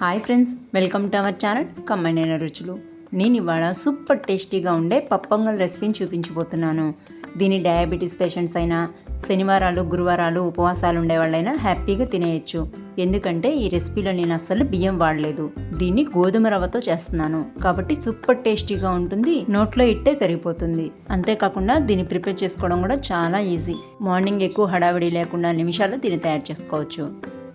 Hi friends welcome to our channel కమ్మనైన రుచులు. నేను ఇవాళ సూపర్ టేస్టీగా ఉండే పప్పొంగల్ రెసిపీని చూపించబోతున్నాను. దీని డయాబెటీస్ పేషెంట్స్ అయినా శనివారాలు గురువారాలు ఉపవాసాలు ఉండేవాళ్ళైనా హ్యాపీగా తినేయచ్చు. ఎందుకంటే ఈ రెసిపీలో నేను అస్సలు బియ్యం వాడలేదు. దీన్ని గోధుమ రవ్వతో చేస్తున్నాను. కాబట్టి సూపర్ టేస్టీగా ఉంటుంది నోట్లో ఇట్టే కరిగిపోతుంది. అంతేకాకుండా దీన్ని ప్రిపేర్ చేసుకోవడం కూడా చాలా ఈజీ. మార్నింగ్ ఎక్కువ హడావిడి లేకుండా నిమిషాల్లో దీన్ని తయారు చేసుకోవచ్చు.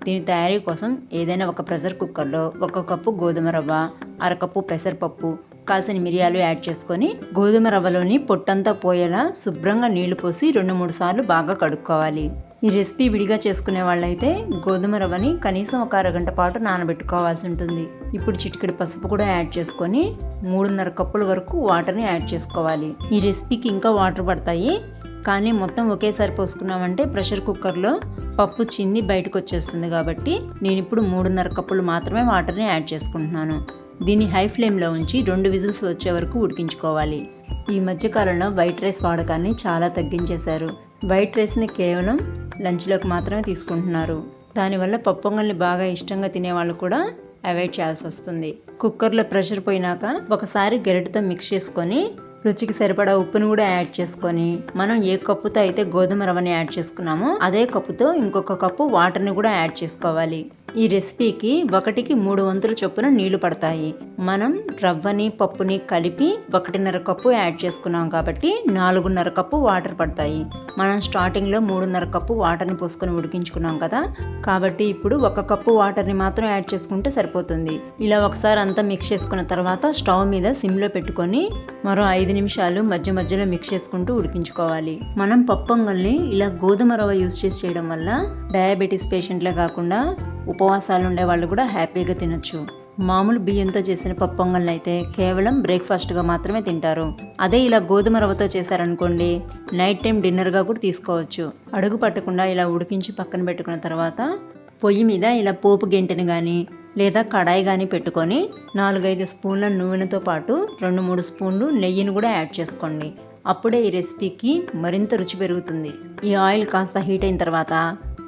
దీని తయారీ కోసం ఏదైనా ఒక ప్రెషర్ కుక్కర్లో ఒక కప్పు గోధుమ రవ్వ అరకప్పు పెసరపప్పు కాసిన మిరియాలు యాడ్ చేసుకొని గోధుమ రవ్వలోని పొట్టంతా పోయేలా శుభ్రంగా నీళ్ళు పోసి రెండు మూడు సార్లు బాగా కడుక్కోవాలి. ఈ రెసిపీ విడిగా చేసుకునే వాళ్ళైతే గోధుమ రవ్వని కనీసం ఒక అరగంట పాటు నానబెట్టుకోవాల్సి ఉంటుంది. ఇప్పుడు చిటికెడు పసుపు కూడా యాడ్ చేసుకొని మూడున్నర కప్పుల వరకు వాటర్ని యాడ్ చేసుకోవాలి. ఈ రెసిపీకి ఇంకా వాటర్ పడతాయి. కానీ మొత్తం ఒకేసారి పోసుకున్నామంటే ప్రెషర్ కుక్కర్లో పప్పు చింది బయటకు వచ్చేస్తుంది కాబట్టి నేను ఇప్పుడు మూడున్నర కప్పులు మాత్రమే వాటర్ని యాడ్ చేసుకుంటున్నాను. దీన్ని హై ఫ్లేమ్లో ఉంచి రెండు విజిల్స్ వచ్చే వరకు ఉడికించుకోవాలి. ఈ మధ్యకాలంలో వైట్ రైస్ వాడకాన్ని చాలా తగ్గించేశారు. వైట్ రైస్ని కేవలం లంచ్లోకి మాత్రమే తీసుకుంటున్నారు. దానివల్ల పప్పొంగల్ని బాగా ఇష్టంగా తినేవాళ్ళు కూడా అవాయిడ్ చేయాల్సి వస్తుంది. కుక్కర్లో ప్రెషర్ పోయినాక ఒకసారి గరిటతో మిక్స్ చేసుకొని రుచికి సరిపడా ఉప్పును కూడా యాడ్ చేసుకొని మనం ఏ కప్పుతో అయితే గోధుమ రవ్వని యాడ్ చేసుకున్నామో అదే కప్పుతో ఇంకొక కప్పు వాటర్ని కూడా యాడ్ చేసుకోవాలి. ఈ రెసిపీకి ఒకటికి మూడు వంతుల చొప్పున నీళ్ళు పడతాయి. మనం రవ్వని పప్పుని కలిపి ఒకటిన్నర కప్పు యాడ్ చేసుకున్నాం కాబట్టి నాలుగున్నర కప్పు వాటర్ పడతాయి. మనం స్టార్టింగ్లో మూడున్నర కప్పు వాటర్ని పోసుకొని ఉడికించుకున్నాం కదా? కాబట్టి ఇప్పుడు ఒక కప్పు వాటర్ని మాత్రం యాడ్ చేసుకుంటే సరిపోతుంది. ఇలా ఒకసారి అంతా మిక్స్ చేసుకున్న తర్వాత స్టవ్ మీద సిమ్లో పెట్టుకొని మరో ఐదు నిమిషాలు మధ్య మధ్యలో మిక్స్ చేసుకుంటూ ఉడికించుకోవాలి. మనం పప్పొంగల్ని ఇలా గోధుమ రవ్వ యూస్ చేసి చేయడం వల్ల డయాబెటీస్ పేషెంట్లే కాకుండా ఉపవాసాలు ఉండే వాళ్ళు కూడా హ్యాపీగా తినొచ్చు. మామూలు బియ్యంతో చేసిన పప్పొంగల్ని అయితే కేవలం బ్రేక్ఫాస్ట్గా మాత్రమే తింటారు. అదే ఇలా గోధుమ రవ్వతో చేశారనుకోండి నైట్ టైం డిన్నర్గా కూడా తీసుకోవచ్చు. అడుగు పట్టకుండా ఇలా ఉడికించి పక్కన పెట్టుకున్న తర్వాత పొయ్యి మీద ఇలా పోపు గెంటెని కానీ లేదా కడాయి కానీ పెట్టుకొని నాలుగైదు స్పూన్ల నూనెతో పాటు రెండు మూడు స్పూన్లు నెయ్యిని కూడా యాడ్ చేసుకోండి. అప్పుడే ఈ రెసిపీకి మరింత రుచి పెరుగుతుంది. ఈ ఆయిల్ కాస్త హీట్ అయిన తర్వాత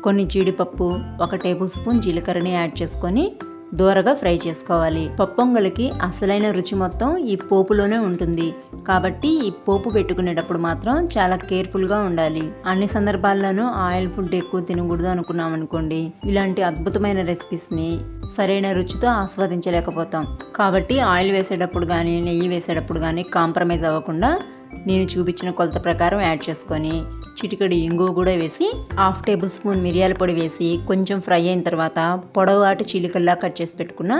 కొన్ని జీడిపప్పు ఒక టేబుల్ స్పూన్ జీలకర్రని యాడ్ చేసుకొని దూరగా ఫ్రై చేసుకోవాలి. పప్పొంగలికి అసలైన రుచి మొత్తం ఈ పోపులోనే ఉంటుంది. కాబట్టి ఈ పోపు పెట్టుకునేటప్పుడు మాత్రం చాలా కేర్ఫుల్గా ఉండాలి. అన్ని సందర్భాల్లోనూ ఆయిల్ ఫుడ్ ఎక్కువ తినకూడదు అనుకున్నాం అనుకోండి. ఇలాంటి అద్భుతమైన రెసిపీస్ని సరైన రుచితో ఆస్వాదించలేకపోతాం. కాబట్టి ఆయిల్ వేసేటప్పుడు కానీ నెయ్యి వేసేటప్పుడు కానీ కాంప్రమైజ్ అవ్వకుండా నేను చూపించిన కొలత ప్రకారం యాడ్ చేసుకొని చిటికడి ఇంగువ కూడా వేసి హాఫ్ టేబుల్ స్పూన్ మిరియాల పొడి వేసి కొంచెం ఫ్రై అయిన తర్వాత పొడవాటి చీలికల్లా కట్ చేసి పెట్టుకున్న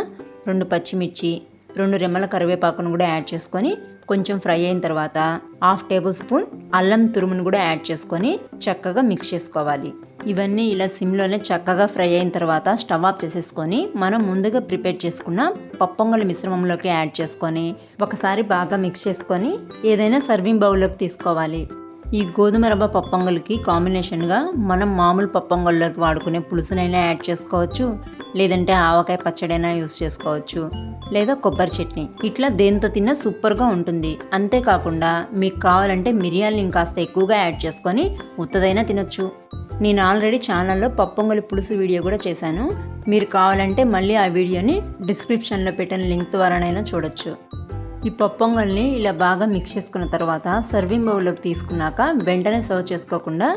రెండు పచ్చిమిర్చి రెండు రెమ్మల కరివేపాకును కూడా యాడ్ చేసుకొని కొంచెం ఫ్రై అయిన తర్వాత హాఫ్ టేబుల్ స్పూన్ అల్లం తురుమును కూడా యాడ్ చేసుకొని చక్కగా మిక్స్ చేసుకోవాలి. ఇవన్నీ ఇలా సిమ్లోనే చక్కగా ఫ్రై అయిన తర్వాత స్టవ్ ఆఫ్ చేసేసుకొని మనం ముందుగా ప్రిపేర్ చేసుకున్న పప్పొంగల మిశ్రమంలోకి యాడ్ చేసుకొని ఒకసారి బాగా మిక్స్ చేసుకొని ఏదైనా సర్వింగ్ బౌల్లోకి తీసుకోవాలి. ఈ గోధుమ రవ్వ పప్పొంగల్కి కాంబినేషన్గా మనం మామూలు పప్పొంగల్లోకి వాడుకునే పులుసునైనా యాడ్ చేసుకోవచ్చు. లేదంటే ఆవకాయ పచ్చడైనా యూస్ చేసుకోవచ్చు. లేదా కొబ్బరి చట్నీ. ఇట్లా దేంతో తిన్నా సూపర్గా ఉంటుంది. అంతేకాకుండా మీకు కావాలంటే మిరియాలు ఇంకాస్త ఎక్కువగా యాడ్ చేసుకొని ఉత్తదైనా తినొచ్చు. నేను ఆల్రెడీ ఛానల్లో పప్పొంగలి పులుసు వీడియో కూడా చేశాను. మీరు కావాలంటే మళ్ళీ ఆ వీడియోని డిస్క్రిప్షన్లో పెట్టిన లింక్ ద్వారానైనా చూడొచ్చు. ఈ పప్పొంగల్ని ఇలా బాగా మిక్స్ చేసుకున్న తర్వాత సర్వింగ్ బౌల్లోకి తీసుకున్నాక వెంటనే సర్వ్ చేసుకోకుండా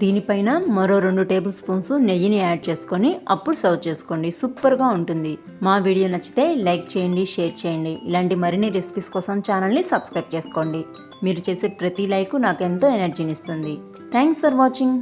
దీనిపైన మరో రెండు టేబుల్ స్పూన్స్ నెయ్యిని యాడ్ చేసుకొని అప్పుడు సర్వ్ చేసుకోండి. సూపర్గా ఉంటుంది. మా వీడియో నచ్చితే లైక్ చేయండి షేర్ చేయండి. ఇలాంటి మరిన్ని రెసిపీస్ కోసం ఛానల్ని సబ్స్క్రైబ్ చేసుకోండి. మీరు చేసే ప్రతి లైక్ నాకు ఎంతో ఎనర్జీని ఇస్తుంది. Thanks for watching